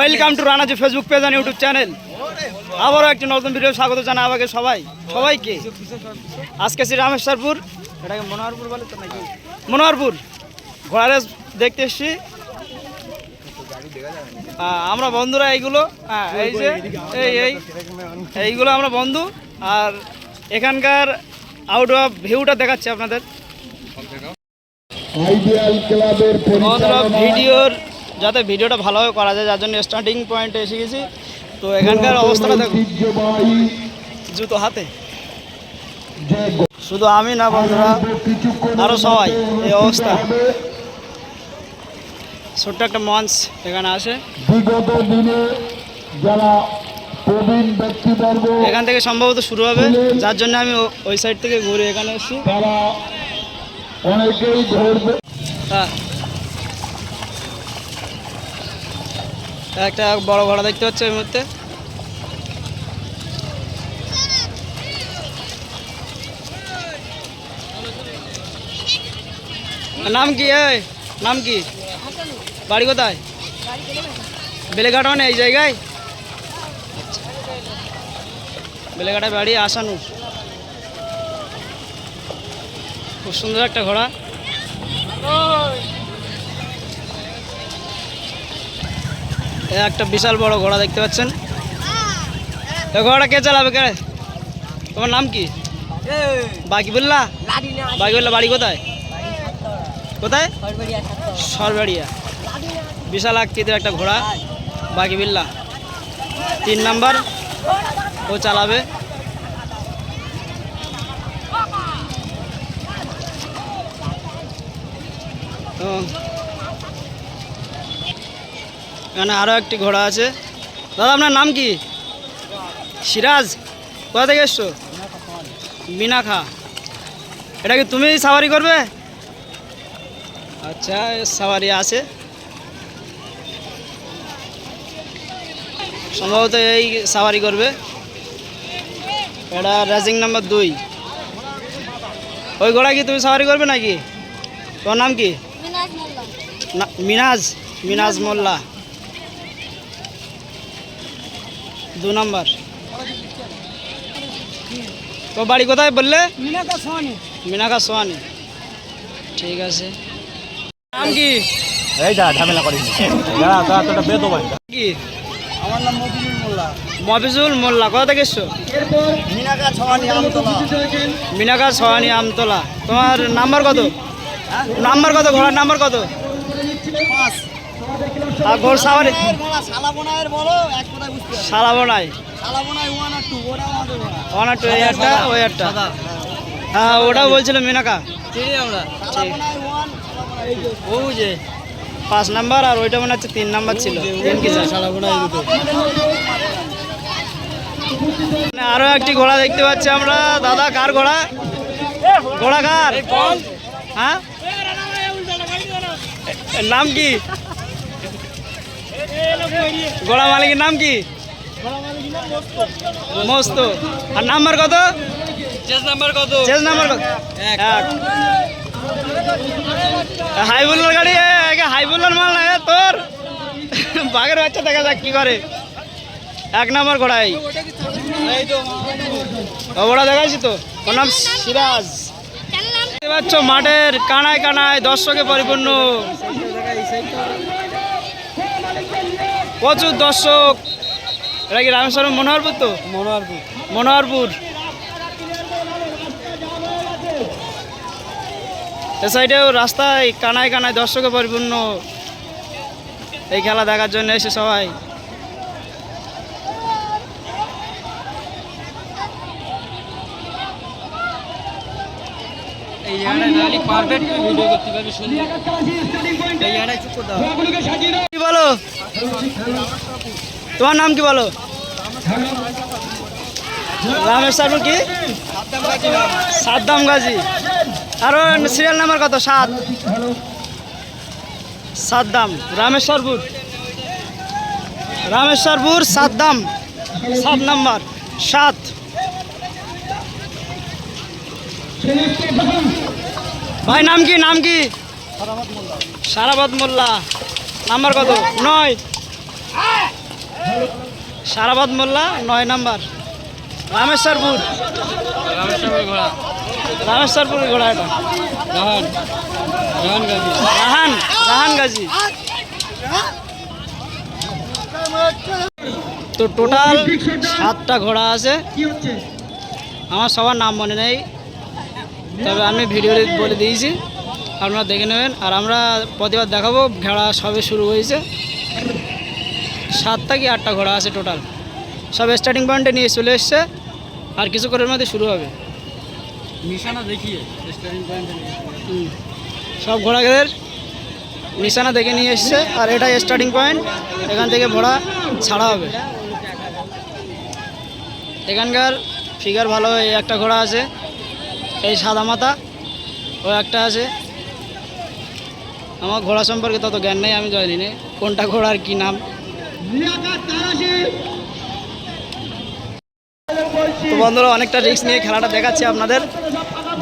Welcome to Ranaji Facebook page R YouTube channel আবারও একটি নতুন ভিডিও স্বাগত জানা আমাকে সবাই। সবাইকে। আজকে শ্রী রামেশ্বরপুর এটাকে মনোহরপুর বলে তো নাকি? মনোহরপুর। ঘোড়া রেস দেখতে এসছি। আমরা বন্ধুরা এইগুলো হ্যাঁ এই যে এই এই এইগুলো আমরা বন্ধু। আর এখানকার আউট অফ ভিউটা দেখাচ্ছি আপনাদের। আইডিয়াল ক্লাবের পরিচালনা ভিডিওর যাতে ভিডিওটা ভালোভাবে করা যায় যার জন্য স্টার্টিং পয়েন্টে এসে গেছি। তো এখানকার অবস্থাটা দেখো। জুতো হাতে। শুধু আমি না বন্ধুরা আরও সবাই এই অবস্থা। ছোট্ট একটা মঞ্চ এখানে আসে বিগত দিনে যারা প্রবীণ ব্যক্তিবর্গ এখান থেকে সম্ভবত শুরু হবে যার জন্য আমি ওই সাইড থেকে ঘুরে এখানে এসেছি। তারা অনেকেই ধরবে। হ্যাঁ একটা বড় ঘোড়া দেখতে পাচ্ছ এই মুহূর্তে। নাম কি, এই? নাম কি? বাড়ি কোথায়? বেলেঘাট মানে এই জায়গায়? আচ্ছা। বেলেঘাটায় বাড়ি আসানুর খুব সুন্দর একটা ঘোড়া। একটা বিশাল বড় ঘোড়া দেখতে পাচ্ছেন। এ ঘোড়াটা কে চালাবে কে? তোমার নাম কি? বাকি বললা বাকি বললা বাড়ি কোথায়? কোথায়? সরবাড়িয়া। বিশাল আকৃতির একটা ঘোড়া বাকি বিল্লা তিন নাম্বার, ও চালাবে। তো এখানে আরও একটি ঘোড়া আছে। দাদা আপনার নাম কি? সিরাজ কোথা থেকে এসছো? মিনাখা এটা কি তুমি সাওয়ারি করবে? আচ্ছা সাওয়ারি আছে। সম্ভবত এই সাওয়ারি করবে। এটা রেজিং নাম্বার দুই। ওই ঘোড়া কি তুমি সাওয়ারি করবে নাকি? তোমার নাম কি? মিনাজ মিনাজ মোল্লা। দু নম্বর। তো বাড়ি কোথায় বললে? মিনাকা সোয়ানি ঠিক আছে। নাম কি? এই যা ঝামেলা করিস যা তা তোটা বেদো কি? আমার নাম মফিজুল মোল্লা। মফিজুল মোল্লা কোথা থেকে এসছো? মিনাকা ছওয়ানি আমতলা। মিনাকা সোয়ানি আমতলা। তোমার নাম্বার কত? নাম্বার কত ঘোড়ার নাম্বার কত? আর ঘোড় সাওয়ারি সালাবোনায়ের বলো এক কথায় বুঝতে ওয়ান আর টু ওরা আমাদের ওয়ান আর টু এই একটা ওই একটা। হ্যাঁ ওটাও বলছিল মিনাকা। চিনি আমরা। ও যে পাঁচ নাম্বার আর ওইটা মনে হচ্ছে তিন নাম্বার ছিল। মানে আরও একটি ঘোড়া দেখতে পাচ্ছি আমরা। দাদা কার ঘোড়া? ঘোড়া কার? হ্যাঁ? নাম কি? ঘোড়া মালিকের নাম কি? মস্ত। আর নাম্বার কত? চেস নাম্বার কত? চেঞ্জ নাম্বার কত? এক। হাইবুল্লার গাড়ি হাইবুল্লার মাল না তোর। বাঘের বাচ্চা দেখা যাক কি করে। এক নাম্বার ঘোড়াই। ঘোড়া দেখাইছি তো। ওর নাম সিরাজ। দেখতে পাচ্ছ মাঠের কানায় কানায় দর্শকে পরিপূর্ণ। প্রচুর দর্শক। এটা কি রামেশ্বরম মনোহরপুর তো? মনোহরপুর। মনোহরপুর। এ সাইডেও রাস্তায় কানায় কানায় দর্শকে পরিপূর্ণ এই খেলা দেখার জন্য এসে সবাই। এই জায়গাটায় নালি পারফেক্ট ভিডিও করতে পারবি সুন্দর। এই জায়গাটায় চুপ করতে হবে। কি বলো? তোমার নাম কি বলো? রামেশ্বরপুর কি? সাদ্দাম গাজী। আরও সিরিয়াল নাম্বার কত? সাত। সাদ্দাম। রামেশ্বরপুর রামেশ্বরপুর সাদ্দাম। সাত নাম্বার সাত। ভাই, নাম কি নাম কি? সারাবাদ মোল্লা। নাম্বার কত? নয়। সারাবাদ মোল্লা, নয় নাম্বার। রামেশ্বরপুর। রামেশ্বরপুর ঘোড়া এটা। রাহান রাহান রাহান গাজী। তো টোটাল সাতটা ঘোড়া আছে। আমার সবার নাম মনে নেই। তবে আমি ভিডিওতে বলে দিয়েছি আপনারা দেখে নেবেন। আর আমরা প্রতিবার দেখাবো ঘোড়া সবে শুরু হয়েছে। সাতটা কি আটটা ঘোড়া আছে টোটাল সব স্টার্টিং পয়েন্টে নিয়ে চলে এসছে আর কিছুক্ষণের মধ্যে শুরু হবে। নিশানা দেখিয়ে সব ঘোড়াদের নিশানা দেখে নিয়ে এসছে আর এটা স্টার্টিং পয়েন্ট এখান থেকে ঘোড়া ছাড়া হবে। এখানকার ফিগার ভালো এই একটা ঘোড়া আছে। এই সাদা মাথা ও একটা আছে। আমার ঘোড়া সম্পর্কে তত জ্ঞান নেই, আমি জানি না কোনটা ঘোড়ার কি নাম? তো বন্ধুরা, অনেকটা রিস্ক নিয়ে খেলাটা দেখাচ্ছি আপনাদের।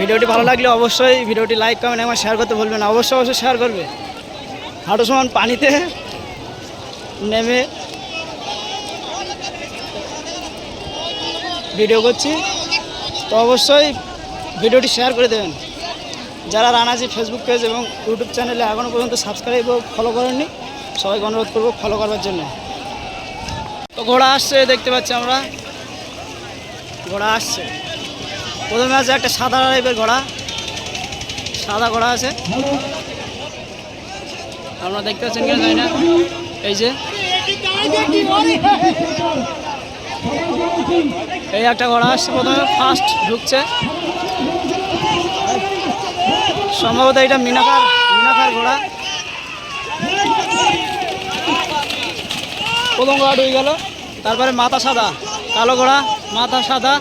ভিডিওটি ভালো লাগলে অবশ্যই ভিডিওটি লাইক কমেন্ট এবং শেয়ার করতে ভুলবেন অবশ্যই অবশ্যই শেয়ার করবে। হাঁটু সমান পানিতে নেমে ভিডিও করছি। তো অবশ্যই ভিডিওটি শেয়ার করে দেবেন। যারা রানাজি ফেসবুক পেজ এবং ইউটিউব চ্যানেলে এখনও পর্যন্ত সাবস্ক্রাইব ও ফলো করেননি, সবাইকে অনুরোধ করব ফলো করবার জন্য। তো ঘোড়া আসছে, দেখতে পাচ্ছি আমরা। ঘোড়া আসছে। প্রথমে আছে একটা সাদা টাইপের ঘোড়া। সাদা ঘোড়া আছে। আপনারা দেখতে পাচ্ছেন কিনা জানি না। এই যে। এই একটা ঘোড়া আসছে প্রথমে ফার্স্ট ঢুকছে। সম্ভবত এটা মিনাকার মিনাকার ঘোড়া। প্রথম ঘোড়া ঢুকে গেল। তারপরে মাথা সাদা, কালো ঘোড়া, মাথা সাদা।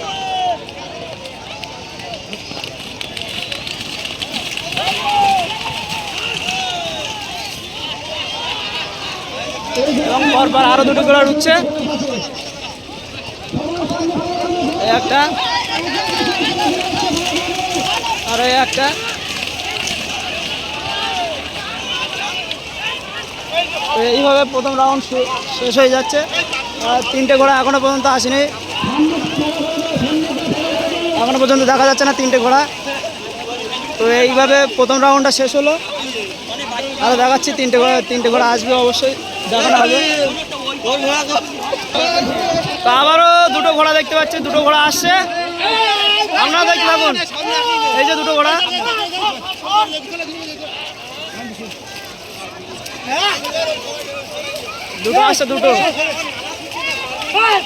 এবং পরপর আরও দুটো ঘোড়া ঢুকছে একটা। আর একটা। তো এইভাবে প্রথম রাউন্ড শেষ হয়ে যাচ্ছে। তিনটে ঘোড়া এখনও পর্যন্ত আসেনি। এখনও পর্যন্ত দেখা যাচ্ছে না তিনটে ঘোড়া। তো এইভাবে প্রথম রাউন্ডটা শেষ হলো। আরও দেখাচ্ছি, তিনটে ঘোড়া তিনটে ঘোড়া আসবে অবশ্যই। দেখানো হবে। তো আবারও দুটো ঘোড়া দেখতে পাচ্ছি, দুটো ঘোড়া আসছে। আপনারা দেখতে থাকুন। এই যে দুটো ঘোড়া। দুটো আসছে দুটো।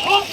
খুব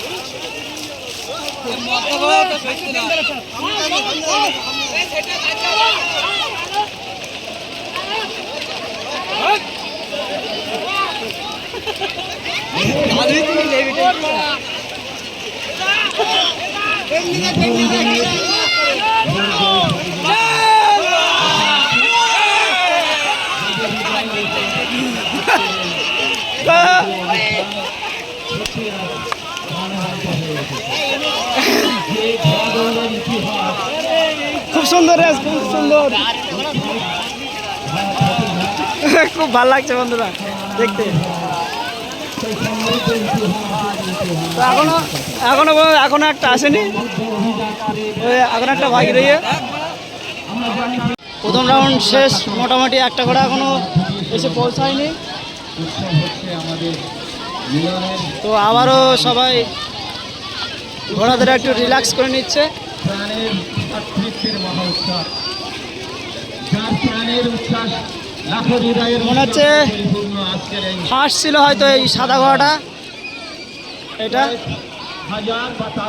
সুন্দর রেস খুব সুন্দর। খুব ভালো লাগছে বন্ধুরা, দেখতে। তো এখনও এখনও এখনও একটা আসেনি। এখন একটা বাকি রয়ে প্রথম রাউন্ড শেষ, মোটামুটি একটা করে এখনও এসে পৌঁছায়নি। তো আবারও সবাই ঘোড়াদের একটু রিল্যাক্স করে নিচ্ছে। ভাতৃত্বের মহোৎসব। যার প্রাণের উচ্ছ্বাস লাখো হৃদয়ের মনে হচ্ছে ফার্স্ট ছিল হয়তো এই সাদা ঘোড়াটা। এটা।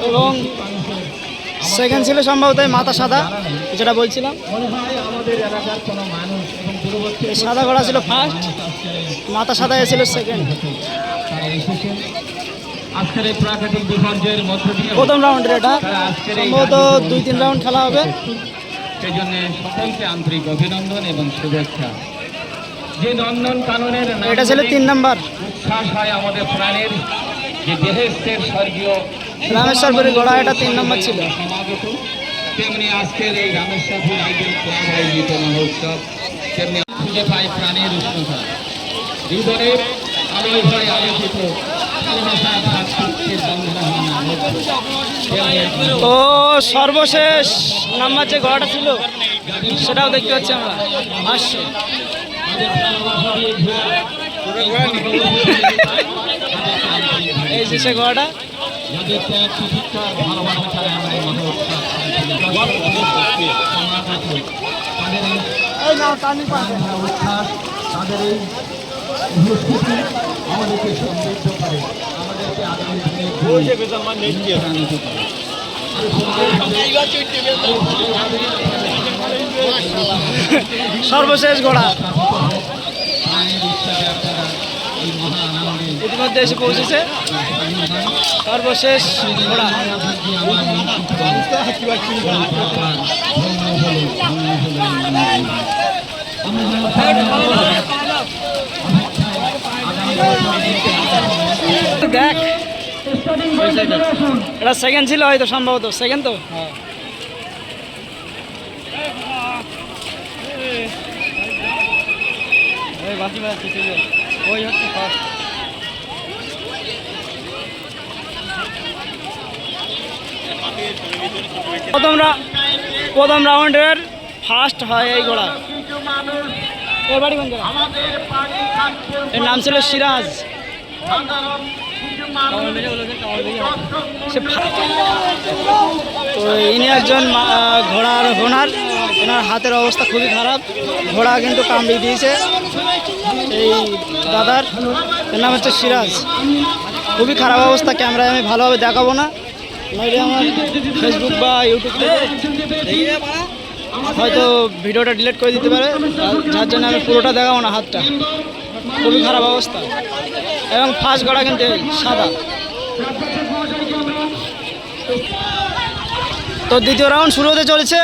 এবং সেকেন্ড ছিল সম্ভবত মাথা সাদা যেটা বলছিলাম। সাদা ঘোড়া ছিল ফার্স্ট মাথা সাদা এসেছিল সেকেন্ড আজকের এই প্রাকৃতিক বিপর্যয়ের মধ্য দিয়ে প্রথম রাউন্ডের এটা। সম্ভবত দুই তিন রাউন্ড খেলা হবে। সেই জন্য সকলকে আন্তরিক অভিনন্দন এবং শুভেচ্ছা। যে নন্দন কাননের এটা ছিল তিন নাম্বার। উচ্ছ্বাস হয় আমাদের প্রাণের। যে দেহের স্বর্গীয় রামেশ্বরপুরের ঘোড়া এটা তিন নম্বর ছিল। সমাগত। তেমনি আজকের এই রামেশ্বরপুর আইডেল ক্লাব আয়োজিত মহোৎসব তেমনি খুঁজে পাই প্রাণের উষ্ণতা। হৃদয়ের আলোয় ভ্রাতৃত্বের বন্ধন ও সর্বশেষ নাম্বার যে ঘোড়াটা ছিল সেটাও দেখতে পাচ্ছি আমরা। আসছে। এই যে সে তাদের এই উপস্থিতি আমাদেরকে সমৃদ্ধ করে আমাদেরকে আগামী দিনে প্রাণিত করে সর্বশেষ ঘোড়া। ইতিমধ্যে এসে পৌঁছেছে। সর্বশেষ ঘোড়া। দেখ। এটা সেকেন্ড ছিল হয়তো সম্ভবত সেকেন্ড তো? ওই বাকি বাকি ওই হচ্ছে ফার্স্ট প্রথম রাউন্ডের ফার্স্ট হয় এই ঘোড়া। এর বাড়ি কোন এর নাম ছিল সিরাজ। তো ইনি একজন ঘোড়ার হোনার ওনার হাতের অবস্থা খুবই খারাপ। ঘোড়া কিন্তু কামড়ে দিয়েছে। এই দাদার, এর নাম হচ্ছে সিরাজ। খুবই খারাপ অবস্থা, ক্যামেরায় আমি ভালোভাবে দেখাবো না। নইলে আমার ফেসবুক বা ইউটিউব হয়তো ভিডিওটা ডিলিট করে দিতে পারে। যার জন্য আমি পুরোটা দেখাবো না হাতটা। খুবই খারাপ অবস্থা। এবং ফার্স্ট গড়া কিন্তু সাদা। তো দ্বিতীয় রাউন্ড শুরু হতে চলেছে।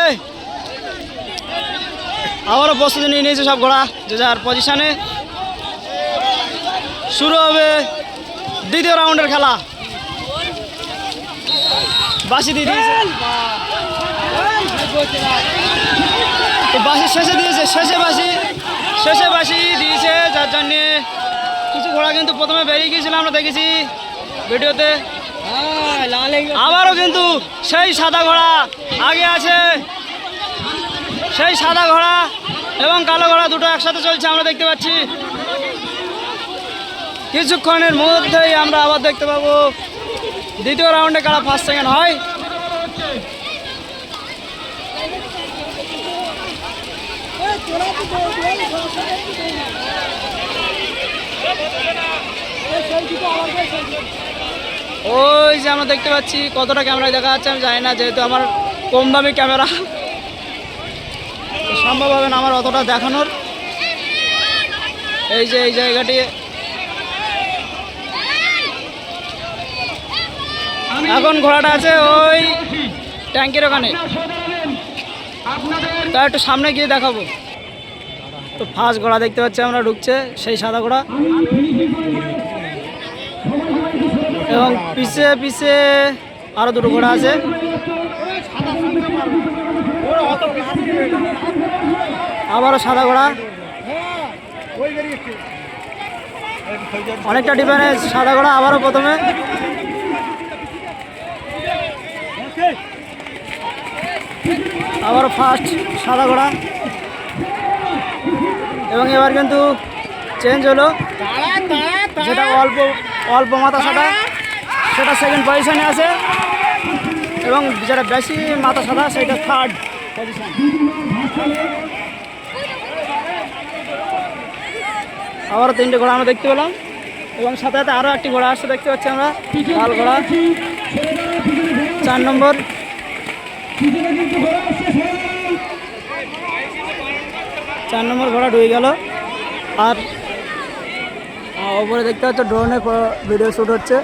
আবারও প্রস্তুতি নিয়ে নিয়েছে সব ঘোড়া যে যার পজিশনে। শুরু হবে দ্বিতীয় রাউন্ডের খেলা। বাসি দিয়ে দিয়েছে। বাসি শেষে দিয়েছে, শেষে বাসি শেষে বাসি দিয়েছে, যার জন্যে কিছু ঘোড়া কিন্তু প্রথমে বেরিয়ে গিয়েছিল, আমরা দেখেছি ভিডিওতে। আবারও কিন্তু সেই সাদা ঘোড়া আগে আছে। সেই সাদা ঘোড়া এবং কালো ঘোড়া দুটো একসাথে চলছে, আমরা দেখতে পাচ্ছি। কিছুক্ষণের মধ্যেই আমরা আবার দেখতে পাবো দ্বিতীয় রাউন্ডে কারা ফার্স্ট সেকেন্ড হয়। ওই যে আমরা দেখতে পাচ্ছি কতটা ক্যামেরায় দেখা যাচ্ছে আমি জানি না যেহেতু আমার কম দামি ক্যামেরা সম্ভব হবে না আমার অতটা দেখানোর। এই যে এই জায়গাটি। এখন ঘোড়াটা আছে ওই ট্যাঙ্কের ওখানে। তা একটু সামনে গিয়ে দেখাবো। তো ফার্স্ট ঘোড়া দেখতে পাচ্ছি আমরা ঢুকছে, সেই সাদা ঘোড়া। এবং পিছে পিছে আরও দুটো ঘোড়া আছে। আবারও সাদা ঘোড়া। অনেকটা ডিফারেন্স সাদা ঘোড়া আবারও প্রথমে। আবারও ফার্স্ট সাদা ঘোড়া। এবং এবার কিন্তু চেঞ্জ হলো। যেটা অল্প অল্প মাথা সাদা, সেটা সেকেন্ড পজিশনে আছে। এবং যেটা বেশি মাথা সাদা, সেটা থার্ড পজিশন আবারও তিনটে ঘোড়া আমরা দেখতে পেলাম। এবং সাথে সাথে আরও একটি ঘোড়া আসছে, দেখতে পাচ্ছি আমরা। লাল ঘোড়া। চার নম্বর। চার নম্বর ঘোড়া ঢুকে গেল। আর ওপরে দেখতে পাচ্ছ ড্রোনে ভিডিও শ্যুট হচ্ছে।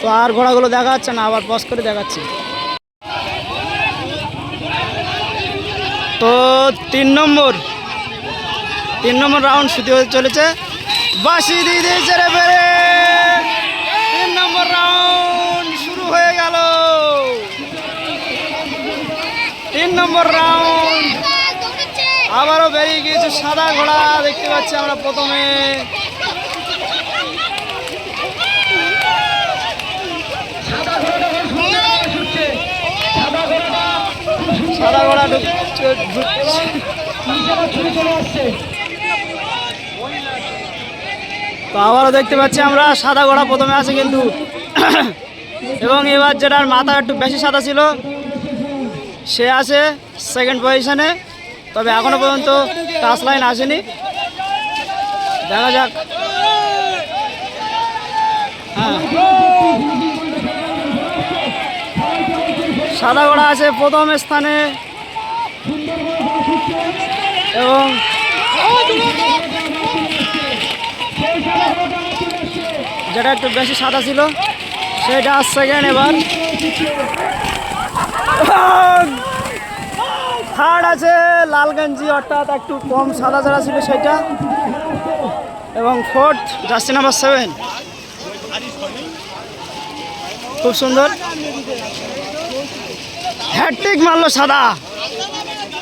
তো আর ঘোড়াগুলো দেখা যাচ্ছে না, আবার পজ করে দেখাচ্ছি। তো তিন নম্বর তিন নম্বর রাউন্ড শুরু চলেছে। বাসি দিয়ে দিয়েছে রে বেরে তিন নম্বর রাউন্ড শুরু হয়ে গেল তিন নম্বর রাউন্ড আবারও বেরিয়ে গিয়েছে সাদা ঘোড়া, দেখতে পাচ্ছি আমরা প্রথমে। সাদা ঘোড়া তো আবারও দেখতে পাচ্ছি আমরা, সাদা ঘোড়া প্রথমে আছে কিন্তু। এবং এবার যেটার মাথা একটু বেশি সাদা ছিল সে আছে সেকেন্ড পজিশনে তবে এখনও পর্যন্ত টাচ লাইন আসেনি। দেখা যাক। হ্যাঁ। সাদা ঘোড়া আছে প্রথম স্থানে। এবং যেটা একটু বেশি সাদা ছিল, সেটা সেকেন্ড এবার। থার্ড আছে লালগঞ্জি, অর্থাৎ একটু কম সাদা যারা ছিল সেটা। এবং ফোর্থ জার্সি নাম্বার সেভেন। খুব সুন্দর। হ্যাট্রিক মারলো সাদা।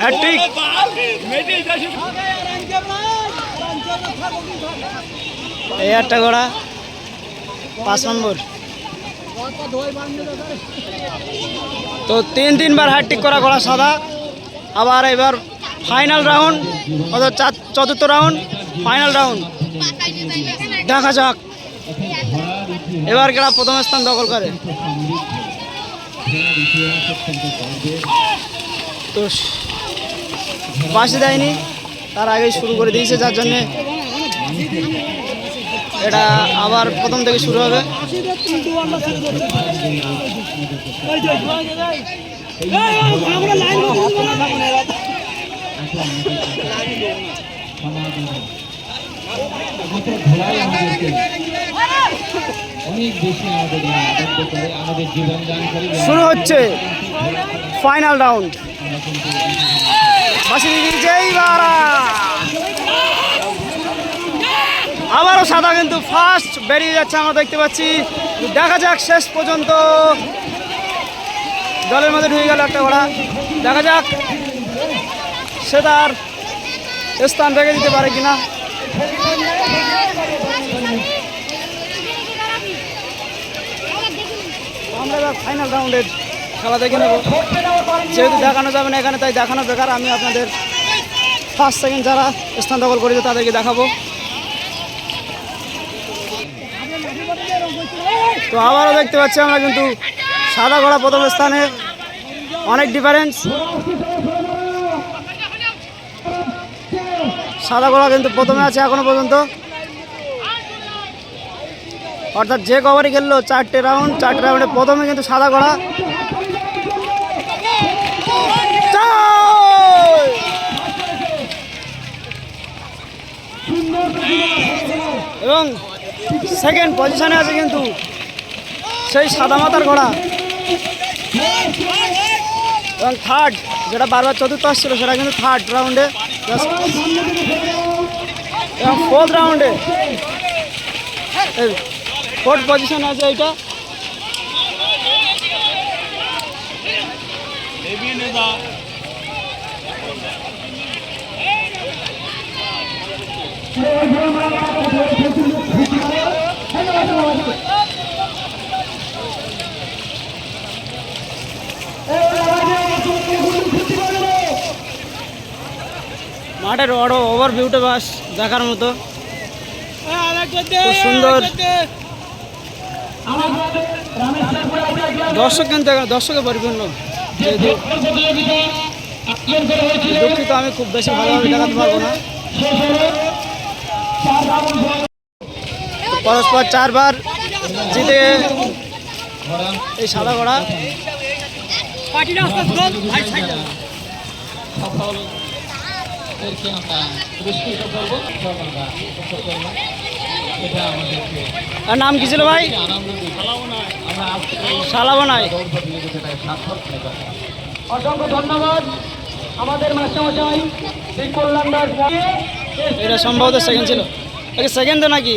হ্যাট্রিক এই একটা ঘোড়া পাঁচ নম্বর। তো তিন তিনবার হ্যাট্রিক করা ঘোড়া সাদা। আবার এবার ফাইনাল রাউন্ড অর্থাৎ চতুর্থ রাউন্ড ফাইনাল রাউন্ড দেখা যাক। এবার কেরা প্রথম স্থান দখল করে। তো বাসি দেয়নি, তার আগেই শুরু করে দিয়েছে, যার জন্যে এটা আবার প্রথম থেকে শুরু হবে। অনেক বেশি আমাদের করে আমাদের জীবন দান করে শুরু হচ্ছে ফাইনাল রাউন্ড। বাসি দিয়েছে এইবার আবারও সাদা কিন্তু ফার্স্ট বেরিয়ে যাচ্ছে, আমরা দেখতে পাচ্ছি। দেখা যাক শেষ পর্যন্ত জলের মধ্যে ঢুকে গেল একটা ঘোড়া। দেখা যাক সে তার স্থান রেখে দিতে পারে কিনা। আমরা ফাইনাল রাউন্ডের খেলা দেখে নেব। যেহেতু দেখানো যাবে না এখানে, তাই দেখানো বেকার। আমি আপনাদের ফার্স্ট সেকেন্ড যারা স্থান দখল করেছে, তাদেরকে দেখাবো। তো আবারও দেখতে পাচ্ছি আমরা কিন্তু সাদা ঘোড়া প্রথম স্থানে অনেক ডিফারেন্স সাদা ঘোড়া কিন্তু প্রথমে আছে এখনও পর্যন্ত। অর্থাৎ যে কভারই খেললো চারটে রাউন্ড চারটে রাউন্ডে প্রথমে কিন্তু সাদা ঘোড়া! এবং সেকেন্ড পজিশনে আছে কিন্তু সেই সাদা মাথার ঘোড়া এবং থার্ড যেটা বারবার চতুর্থ আসছিল সেটা কিন্তু থার্ড রাউন্ডে এবং ফোর্থ রাউন্ডে ফোর্থ পজিশন আছে এইটা মাঠের বড় ওভারভিউটা বাস দেখার মতো। সুন্দর। দর্শক কিন্তু দর্শকে পরিপূর্ণ। দুঃখিত আমি খুব বেশি ভালোভাবে দেখাতে পারব না। পরস্পর চারবার জিতে এই সাদা ঘোড়া। আমরা করব। এটা আমাদেরকে আর নাম কি ছিল ভাই? সালাবো নাই। অসংখ্য ধন্যবাদ আমাদের মাস্টারমশাই শ্রী এটা সম্ভবত সেকেন্ড ছিল। সেকেন্ড তো নাকি?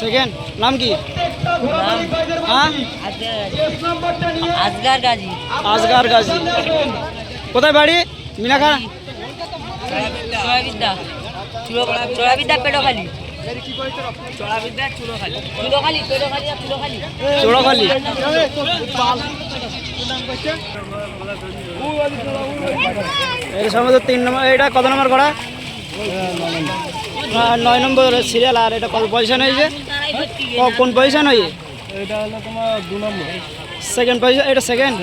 সেকেন্ড নাম কি? আজগার। গাজী। আজগার গাজী। কোথায় বাড়ি? মিনাখা চড়াবিদ্যা চড়াবিদ্যা পেটোখালি চোড়াখালি এটা তিন নম্বর এটা কত নম্বর ঘোড়া? আর নয় নম্বর সিরিয়াল আর এটা কত পজিশন হয়েছে? ক- কোন পজিশন হয়েছে এটা হলো তোমার দু নম্বর। সেকেন্ড পজিশন এটা সেকেন্ড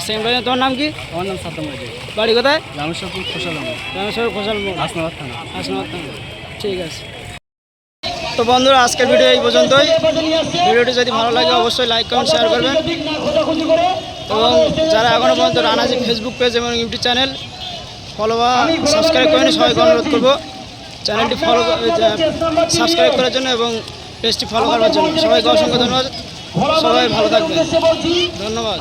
সেকেন্ড পজিশন তোমার নাম কি? আমার নাম রাজে বাড়ি কোথায়? রামেশ্বরপুর খোসাল রামেশ্বর ঘোষাল মোড়। হাসনাবাদ থানা। আসনাবাদ থানা। ঠিক আছে। তো বন্ধুরা আজকের ভিডিও এই পর্যন্তই। ভিডিওটি যদি ভালো লাগে অবশ্যই লাইক কমেন্ট শেয়ার করবেন। এবং যারা এখনও পর্যন্ত রানাজি ফেসবুক পেজ এবং ইউটিউব চ্যানেল ফলো বা সাবস্ক্রাইব করেনি সবাইকে অনুরোধ করব। চ্যানেলটি ফলো সাবস্ক্রাইব করার জন্য এবং পেজটি ফলো করার জন্য। সবাইকে অসংখ্য ধন্যবাদ। সবাই ভালো থাকবেন। ধন্যবাদ।